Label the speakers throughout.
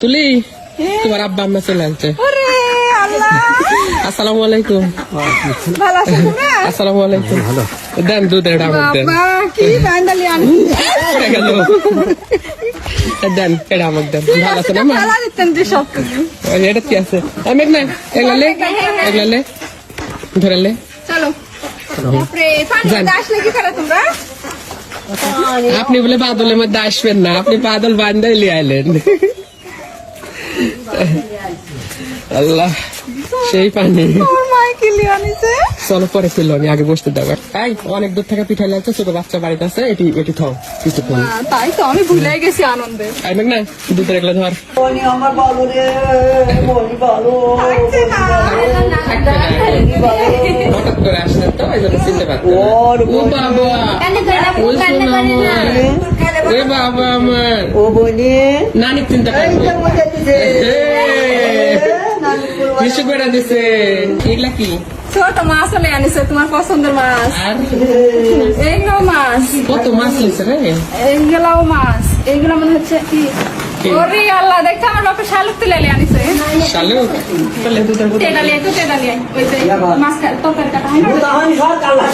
Speaker 1: তুলি? তোমার আব্বা আম্মা চলে আসছে আসসালামু আলাইকুম। আসসালামু আলাইকুম। দেন দুধের ডাবল দেন। দেন এটা ভালো আছে না এটা কি আছে? এই না
Speaker 2: চলো। তোমরা?
Speaker 1: আপনি বলে বাদলের মধ্যে আসবেন না আপনি বাদল বান্ধাই লিয়ে আইলেন। আল্লাহ সেই পানি। চলো পরে ফেলল আমি আগে বসতে দেবো। এই অনেক দূর থেকে পিঠা লাগছে ছোট বাচ্চা বাড়িতে আছে এটি এটি থাও কিছুক্ষণ।
Speaker 2: তাই তো আমি ভুলে গেছি আনন্দে।
Speaker 1: আই মেঘ না দুধের এগুলা ধর হঠাৎ করে আসলেন তো এই জন্য চিনতে পারতেন ও বাবা ও সোনা আমার। এ বাবা আমার।
Speaker 3: ও বলি।
Speaker 1: নানি চিন্তা কিছু করে দিছে এগুলা কি?
Speaker 2: ছোট মাছ হলে আনিছে তোমার পছন্দের মাছ।
Speaker 1: আর?
Speaker 2: এইগুলো মাছ।
Speaker 1: কত মাছ হয়েছে রে?
Speaker 2: এইগুলাও মাছ। এইগুলো মনে হচ্ছে কি? ওরে আল্লাহ দেখতে আমার বাপে শালুক তুলে আনিছে।
Speaker 1: তাহলে
Speaker 2: তো ওই যে মাছ কাটা হয় না?
Speaker 3: সব আল্লাহ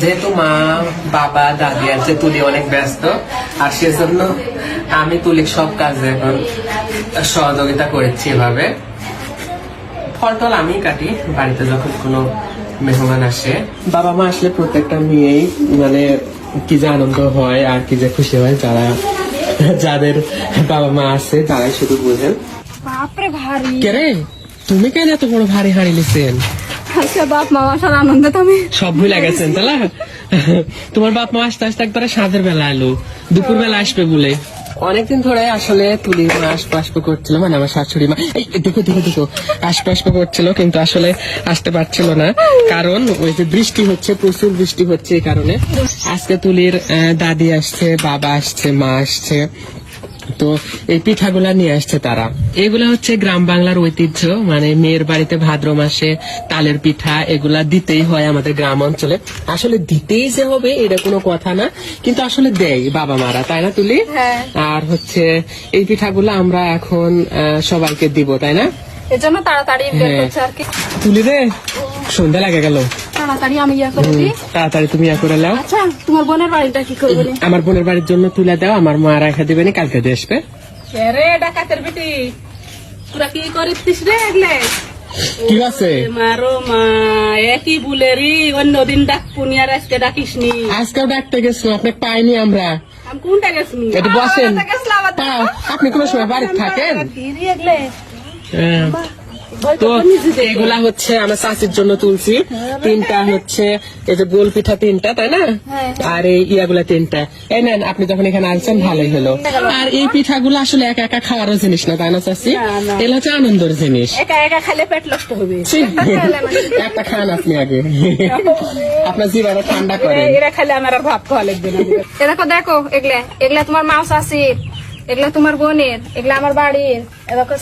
Speaker 1: যেহেতু মা বাবা দাদি আছে তুলি অনেক ব্যস্ত আর সেজন্য আমি তুলি সব কাজে এখন সহযোগিতা করেছি এভাবে। ফল টল আমি কাটি বাড়িতে যখন কোনো মেহমান আসে। বাবা মা আসলে প্রত্যেকটা মেয়েই মানে কি যে আনন্দ হয় আর কি যে খুশি হয় যারা যাদের বাবা মা আছে তারাই শুধু বোঝেন।
Speaker 2: বাপরে ভারী।
Speaker 1: কে রে? তুমি কেন এত বড় ভারী হাঁড়ি
Speaker 2: আচ্ছা
Speaker 1: তোমার বাপ মা আসতে আসতে বেলা এলো। দুপুর বেলা আসবে বলে। অনেকদিন ধরে আসলে তুলি আসব করছিল মানে আমার শাশুড়ি মা। দেখো দেখো দেখো আসব করছিল, কিন্তু আসলে আসতে পারছিল না। কারণ ওই যে বৃষ্টি হচ্ছে, প্রচুর বৃষ্টি হচ্ছে এই কারণে। আজকে তুলির দাদি আসছে, বাবা আসছে, মা আসছে। তো এই পিঠাগুলা নিয়ে আসছে তারা। এগুলা হচ্ছে গ্রাম বাংলার ঐতিহ্য মানে মেয়ের বাড়িতে ভাদ্র মাসে তালের পিঠা এগুলা দিতেই হয় আমাদের গ্রাম অঞ্চলে। আসলে দিতেই যে হবে এটা কোনো কথা না কিন্তু আসলে দেয় বাবা মারা তাই না তুলি?
Speaker 2: হ্যাঁ।
Speaker 1: আর হচ্ছে এই পিঠাগুলো আমরা এখন সবাইকে দিব তাই না?
Speaker 2: এর জন্য তাড়াতাড়ি বের
Speaker 1: হ্যাঁ।
Speaker 2: আর কি।
Speaker 1: তুলি রে সন্ধ্যা লাগে গেল।
Speaker 2: তাড়াতাড়ি আমি ইয়া করে দিই।
Speaker 1: তাড়াতাড়ি তুমি ইয়া করে নাও।
Speaker 2: আচ্ছা তোমার বোনের বাড়িটা কি করবে?
Speaker 1: আমার বোনের বাড়ির জন্য তুলে দাও আমার মা রেখে দেবেনি কালকে দিয়ে আসবে।
Speaker 2: রে ডাকাতের বেটি? তোরা কি করিস রে এগলে?
Speaker 1: কি আছে?
Speaker 4: মারো মা একই বুলেরি অন্যদিন ডাক পুনিয়ার আজকে ডাকিস নি
Speaker 1: আজকেও ডাকতে গেছো আপনি পাইনি আমরা।
Speaker 4: কোনটা গেছনি?
Speaker 1: একটু বসেন। আপনি কোন সময় বাড়িতে থাকেন? হ্যাঁ। তো এগুলা হচ্ছে আমার চাষির জন্য তুলছি। তিনটা হচ্ছে এই যে গোল পিঠা তিনটা তাই না? আর এই ইয়াগুলা তিনটা। এই নেন আপনি যখন এখানে আসছেন ভালোই হলো। আর এই পিঠাগুলো আসলে একা একা খাওয়ারও জিনিস না তাই না চাষি এগুলো হচ্ছে আনন্দের জিনিস।
Speaker 4: একা একা খালে পেট নষ্ট হবে।
Speaker 1: একটা খান আপনি আগে। আপনার জীবনে ঠান্ডা করে
Speaker 4: এরা খালে আমার আর ভাব খাওয়া লাগবে না।
Speaker 2: দেখো দেখো এগুলা এগুলা তোমার মাও শাশির এগুলা তোমার বোনের এগুলা আমার বাড়ির এ দেখো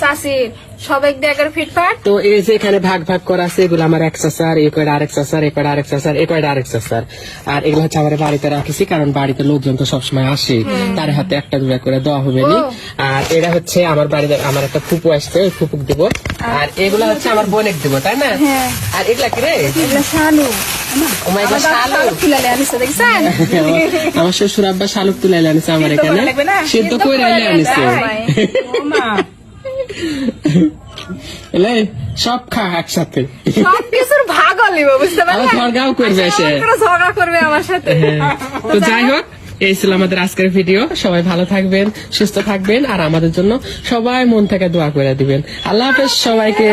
Speaker 2: ফিটফাট।
Speaker 1: তো এই যে এখানে ভাগ ভাগ করা আছে এগুলো আমার এক এই কয়টা আরেক চাষার এই কয়টা আরেক চাষার এই কয়টা আরেক চাষার আর এগুলো হচ্ছে আমার বাড়িতে রাখেছি কারণ বাড়িতে লোকজন তো সবসময় আসে। তার হাতে একটা দুটা করে দেওয়া হবে নি। আর এটা হচ্ছে আমার বাড়িতে আমার একটা ফুপু আসছে ওই ফুপুক দিব। আর এগুলো হচ্ছে আমার বোনের দিব তাই না? আর এগুলা কি রে?
Speaker 2: এগুলা শালু।
Speaker 1: আমার শ্বশুর আব্বা শালুক তুলে আনিছে আমার এখানে? সিদ্ধ করে আনিছে।
Speaker 4: মা।
Speaker 1: এলে সব খা একসাথে।
Speaker 2: সব কিছুর ভাগ বুঝতে পারলে?
Speaker 1: ঝগড়াও করবে এসে।
Speaker 2: ঝগড়া করবে আমার সাথে।
Speaker 1: তো যাই হোক। এই ছিল আমাদের আজকের ভিডিও। সবাই ভালো থাকবেন সুস্থ থাকবেন আর আমাদের জন্য সবাই মন থেকে দোয়া করে দিবেন। আল্লাহ হাফেজ সবাইকে।